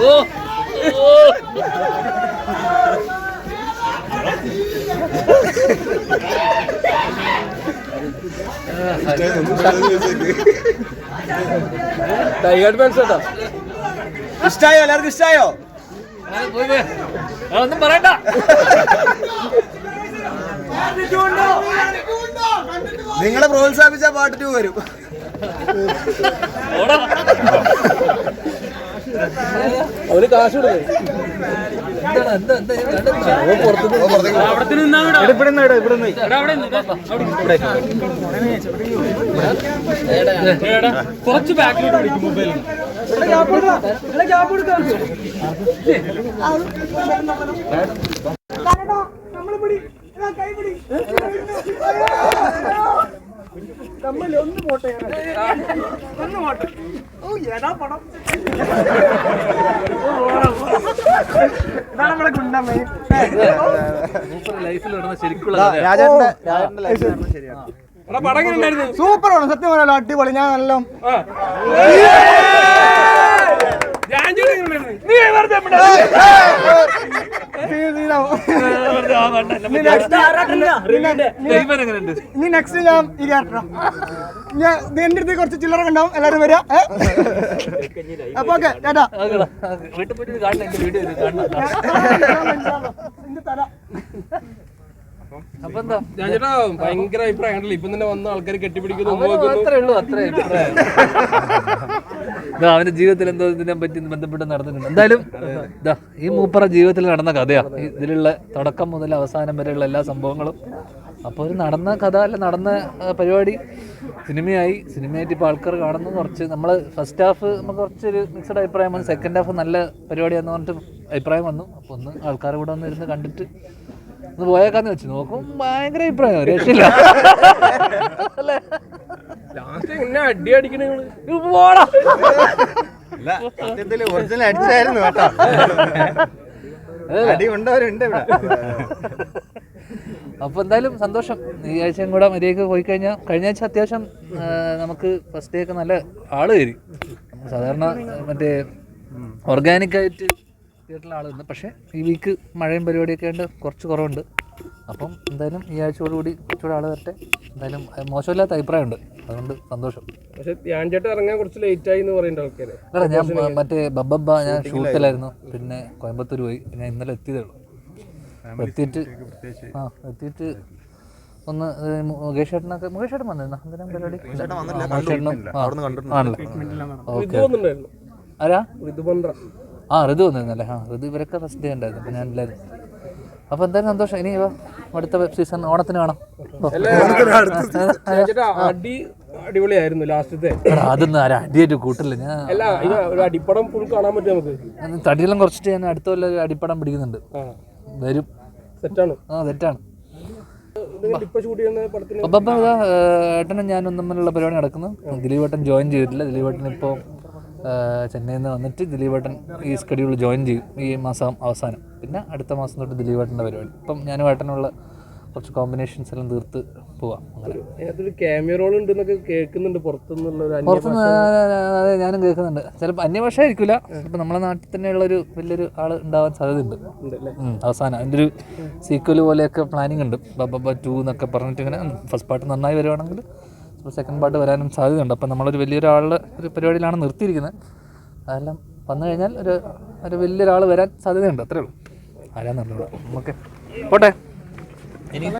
ഓ ഓ tiger advance കേട്ടോ. ഇഷ്ടായോ? എല്ലാവർക്കും ഇഷ്ടായോ? ഒന്നും പറയണ്ട. നിങ്ങളെ പ്രോത്സാഹിപ്പിച്ച പാട്ട് ടു വരും. അവർ കാശ് കണ്ടെത്തുന്നോ? ഇവിടെ അവിടെ കുറച്ച് ബാക്കിലോട്ട് പിടിക്കും മൊബൈലിൽ മൂപ്പര് ലൈഫിൽ നടന്ന ശരിക്കുള്ള ലൈഫ് ശരിയാണ് പടം സൂപ്പർ ആണ് സത്യം പറയാലോ അടിപൊളി ഞാൻ നല്ല ആ. ഇനി നെക്സ്റ്റ് ഞാൻ ഈ ക്യാരക്ടറാ ഞാൻ എന്റെ അടുത്ത് കുറച്ച് ചില്ലറ ഉണ്ടാവും എല്ലാരും വരാ? അപ്പൊ ഓക്കെ ചേട്ടാ വീട്ടിൽ പോയിട്ട് കാണണം വീഡിയോ കാണണം ഭയങ്കര അഭിപ്രായമാണല്ലോ. ഇപ്പം തന്നെ വന്ന ആൾക്കാർ കെട്ടിപ്പിടിക്കുന്നു അവന്റെ ജീവിതത്തിൽ എന്തോ ഇതിനെ പറ്റി ബന്ധപ്പെട്ട് നടന്നിട്ടുണ്ട്. എന്തായാലും ഇതാ ഈ മൂപ്പറ ജീവിതത്തിൽ നടന്ന കഥയാ. ഇതിലുള്ള തുടക്കം മുതൽ അവസാനം വരെയുള്ള എല്ലാ സംഭവങ്ങളും. അപ്പോൾ ഒരു നടന്ന കഥ അല്ല നടന്ന പരിപാടി സിനിമയായി. സിനിമയായിട്ട് ഇപ്പോൾ ആൾക്കാർ കാണുന്നു. കുറച്ച് നമ്മൾ ഫസ്റ്റ് ഹാഫ് നമുക്ക് കുറച്ചൊരു മിക്സഡ് അഭിപ്രായം വന്നു. സെക്കൻഡ് ഹാഫ് നല്ല പരിപാടിയാന്ന് പറഞ്ഞിട്ട് അഭിപ്രായം വന്നു. അപ്പോൾ ഒന്ന് ആൾക്കാർ കൂടെ ഒന്ന് ഇരുന്ന് കണ്ടിട്ട് ഒന്ന് പോയേക്കാന്ന് വെച്ച് നോക്കും ഭയങ്കര അഭിപ്രായം രക്ഷയില്ല. അല്ലേ? ലാസ്റ്റ് എന്നെ അടി അടിക്കണ നിങ്ങൾ ഇത് പോടാ. സത്യത്തിൽ ഒറിജിനൽ അടിച്ചായിരുന്നു കേട്ടോ. അടി കൊണ്ടവരുണ്ട് ഇവിടെ. അപ്പോൾ എന്തായാലും സന്തോഷം. ഈ ആഴ്ചയും കൂടെ മര്യാദയ്ക്ക് പോയി കഴിഞ്ഞാൽ കഴിഞ്ഞ ആഴ്ച അത്യാവശ്യം നമുക്ക് ഫസ്റ്റ് ഡേ ഒക്കെ നല്ല ആൾ കയറി സാധാരണ മറ്റേ ഓർഗാനിക്കായിട്ട് തിയേറ്ററിൽ ആൾ ഉണ്ട് പക്ഷേ ഈ വീക്ക് മഴയും പരിപാടിയൊക്കെ ഉണ്ട് കുറച്ച് കുറവുണ്ട്. അപ്പം എന്തായാലും ഈ ആഴ്ചയോടുകൂടി കുറച്ചുകൂടെ ആൾ വരട്ടെ. എന്തായാലും മോശമില്ലാത്ത അഭിപ്രായമുണ്ട്. അതുകൊണ്ട് സന്തോഷം. പക്ഷേ ഞാൻ ചേട്ടൻ ഇറങ്ങാൻ കുറച്ച് ലേറ്റ് ആയി എന്ന് പറയുന്ന ആൾക്കാരെ. അല്ല ഞാൻ മറ്റേ ബബ്ബബ്ബ ഞാൻ ഷൂട്ടിലായിരുന്നു പിന്നെ കോയമ്പത്തൂർ പോയി. ഞാൻ ഇന്നലെ എത്തിയതേ ഉള്ളൂ. എത്തിയിട്ട് ആ എത്തിയിട്ട് ഒന്ന് മുകേഷ് ചേട്ടനൊക്കെ മുകേഷ് ചേട്ടൻ വന്നിരുന്നോ? എന്തിനാ പരിപാടി? ആ, മുകേഷ് ചേട്ടനും ആ, ആണല്ലേ? ഓക്കെ ആരാ? ഋതു പന്ത്ര ആ ഋതു വന്നിരുന്നല്ലേ? ആ ഋതു ഇവരൊക്കെ ഫസ്റ്റ് ഡേ ഉണ്ടായിരുന്നു. ഞാൻ എല്ലാവരും അപ്പോൾ എന്തായാലും സന്തോഷം. ഇനി വാ അടുത്ത വെബ് സീസൺ ഓണത്തിന് കാണാം ഓ. അടി അടിപൊളിയായിരുന്നു ലാസ്റ്റത്തെ. അതൊന്നും ആരും? അടിയായിട്ട് കൂട്ടില്ല. ഞാൻ അല്ല ഇത് ഒരു അടിപ്പടം ഫുൾ കാണാൻ പറ്റും നമുക്ക്? തടിയെല്ലാം കുറച്ചിട്ട് ഞാൻ അടുത്ത വല്ല അടിപ്പടം പിടിക്കുന്നുണ്ട്. വരും. സെറ്റാണ്. ആ സെറ്റാണ്. അപ്പം ഇതാ ഏട്ടനും ഞാനും തമ്മിലുള്ള പരിപാടി നടക്കുന്നു. ദിലീപ് ഏട്ടൻ ജോയിൻ ചെയ്തിട്ടില്ല. ദിലീപ് ഏട്ടൻ ഇപ്പോൾ ചെന്നൈയിൽ നിന്ന് വന്നിട്ട് ദിലീപ് ഏട്ടൻ ഈ സ്കെഡ്യൂൾ ജോയിൻ ചെയ്യും. ഈ മാസം അവസാനം. പിന്നെ അടുത്ത മാസം തൊട്ട് ദിലീപ് ഏട്ടന്റെ പരിപാടി. ഇപ്പം ഞാനും ഏട്ടനുള്ള കുറച്ച് കോമ്പിനേഷൻസ് എല്ലാം തീർത്ത് പോവാം. അങ്ങനെ. കേൾക്കുന്നുണ്ട്. പുറത്തുനിന്ന് അതെ ഞാനും കേൾക്കുന്നുണ്ട്. ചിലപ്പോൾ അന്യഭാഷ ആയിരിക്കില്ല ഇപ്പം നമ്മളെ നാട്ടിൽ തന്നെയുള്ള ഒരു വലിയൊരു ആൾ ഉണ്ടാവാൻ സാധ്യതയുണ്ട്. അവസാനം അതിന്റെ ഒരു സീക്വൽ പോലെയൊക്കെ പ്ലാനിങ് ഉണ്ട്. ബബ ടു എന്നൊക്കെ പറഞ്ഞിട്ട് ഇങ്ങനെ ഫസ്റ്റ് പാർട്ട് നന്നായി വരുവാണെങ്കിൽ സെക്കൻഡ് പാർട്ട് വരാനും സാധ്യതയുണ്ട്. അപ്പം നമ്മളൊരു വലിയൊരാളുടെ ഒരു പരിപാടിയിലാണ് നിർത്തിയിരിക്കുന്നത്. അതെല്ലാം വന്നു കഴിഞ്ഞാൽ ഒരു ഒരു വലിയൊരാൾ വരാൻ സാധ്യതയുണ്ട്. അത്രേ ഉള്ളൂ. ആരാന്നുള്ളൂ നമുക്ക് പോട്ടെ. ഇനി